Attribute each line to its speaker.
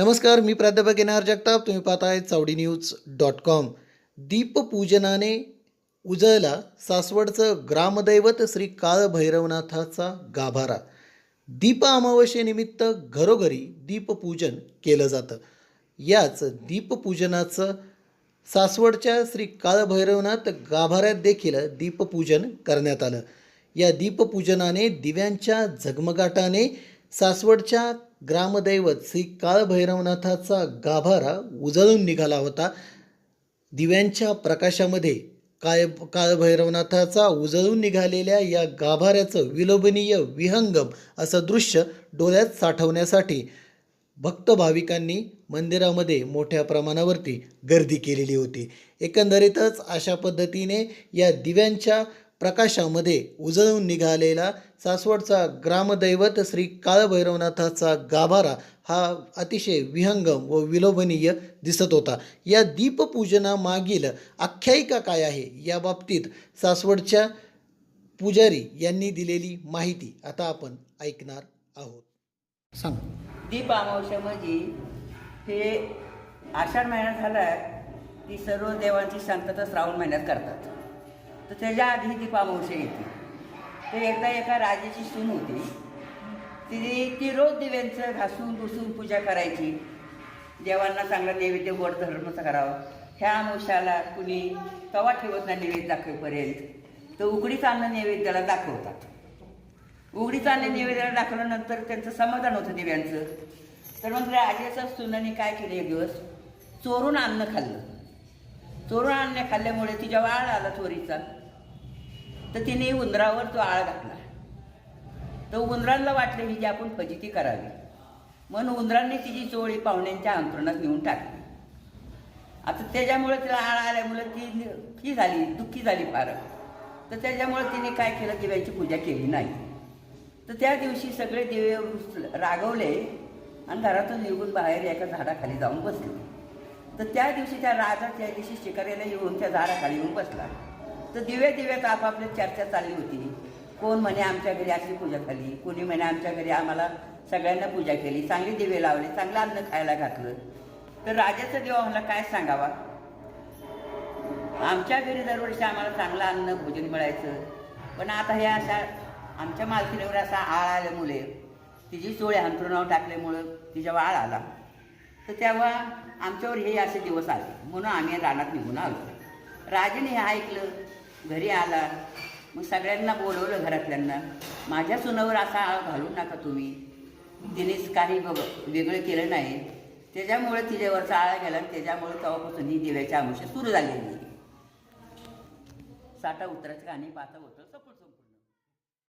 Speaker 1: नमस्कार मी प्राध्यापक N R Jagtap. तुम्ही पाहताय चावडी न्यूज डॉट कॉम. दीपपूजनाने उजळला सासवडचं ग्रामदैवत श्री काळभैरवनाथाचा गाभारा. दीप अमावस्येनिमित्त घरोघरी दीपपूजन केलं जातं. याच दीपपूजनाचं सासवडच्या श्री काळभैरवनाथ गाभाऱ्यात देखील दीपपूजन करण्यात आलं. या दीपपूजनाने दिव्यांच्या झगमगाटाने सासवडच्या ग्रामदैवत श्री काळभैरवनाथाचा गाभारा उजळून निघाला होता. दिव्यांच्या प्रकाशामध्ये काय काळभैरवनाथाचा उजळून निघालेल्या या गाभाऱ्याचं विलोभनीय विहंगम असं दृश्य डोळ्यात साठवण्यासाठी भक्त भाविकांनी मंदिरामध्ये मोठ्या प्रमाणावरती गर्दी केलेली होती. एकंदरीतच अशा पद्धतीने या दिव्यांच्या प्रकाशामध्ये उजळून निघालेला सासवडचा ग्रामदैवत श्री काळभैरवनाथाचा गाभारा हा अतिशय विहंगम व विलोभनीय दिसत होता. या दीपपूजनामागील आख्यायिका काय आहे? या बाबतीत सासवडच्या पुजारी यांनी दिलेली माहिती आता आपण ऐकणार आहोत. सांग.
Speaker 2: दीप अमावस्या म्हणजे हे आषाढ महिन्यात झाला की सर्व देवांची शांतता श्रावण महिन्यात करतात. तर त्याच्या आधी दीप अमावस्या येते तर एकदा एका राजाची सून होती. तिने ती रोज दिव्यांचं घासून घुसून पूजा करायची. देवांना चांगला नैवेद्य गोड धर्मचा करावं. ह्या अमावश्याला कुणी तवा ठेवत नाही नैवेद्य दाखवेपर्यंत. तर उघडीच अन्न नैवेद्याला दाखवतात उघडीच अन्न नैवेद्याला दाखवल्यानंतर त्यांचं समाधान होतं दिव्यांचं. तर मग राजाच्या सुनाने काय केलं एक दिवस? चोरून अन्न खाल्लं. चोरून अन्न खाल्ल्यामुळे तिच्या वाळ आला चोरीचा तर तिने उंदरावर तो आळ घातला. तर उंदरांना वाटले ही जी आपण फजिती करावी. म्हणून उंदरांनी तिची चोळी पाहुण्यांच्या अंतरणात नेऊन टाकली. आता त्याच्यामुळे तिला आळ आल्यामुळे ती ही झाली दुःखी झाली फार. तर त्याच्यामुळे तिने काय केलं दिव्याची पूजा केली नाही. तर त्या दिवशी सगळे दिवे रागवले आणि घरातून निघून बाहेर एका झाडाखाली जाऊन बसले. तर त्या दिवशी त्या राजा त्या दिवशी शिकाऱ्याला येऊन त्या झाडाखाली येऊन बसला. तर दिव्या दिव्यात आपापल्या चर्चा चालली होती. कोण म्हणे आमच्या घरी अशी पूजा झाली कोणी म्हणे आमच्या घरी आम्हाला सगळ्यांना पूजा केली. चांगले दिवे लावले चांगलं अन्न खायला घातलं. तर राजाचा देव आम्हाला काय सांगावा? आमच्या घरी दरवर्षी आम्हाला चांगलं अन्न भोजन मिळायचं. पण आता हे अशा आमच्या मालकीवर असा आळ आल्यामुळे तिची चोळी अंथरुणावर टाकल्यामुळं तिच्या आळ आला. तर तेव्हा आमच्यावर हे असे दिवस आले. म्हणून आम्ही रानात निघून आलो. राजाने हे ऐकलं. घरी आला मग सगळ्यांना बोलवलं घरातल्यांना माझ्या सुनावर असा आळ घालू नका तुम्ही. तिनेच काही बघ वेगळं केलं नाही. त्याच्यामुळे तिच्यावरचा आळा गेला आणि त्याच्यामुळे तेव्हापासून ही दिव्याच्या आमुष्य सुरू झालेली साठा उतराचं गाणी पाहता होतं सपोर्ट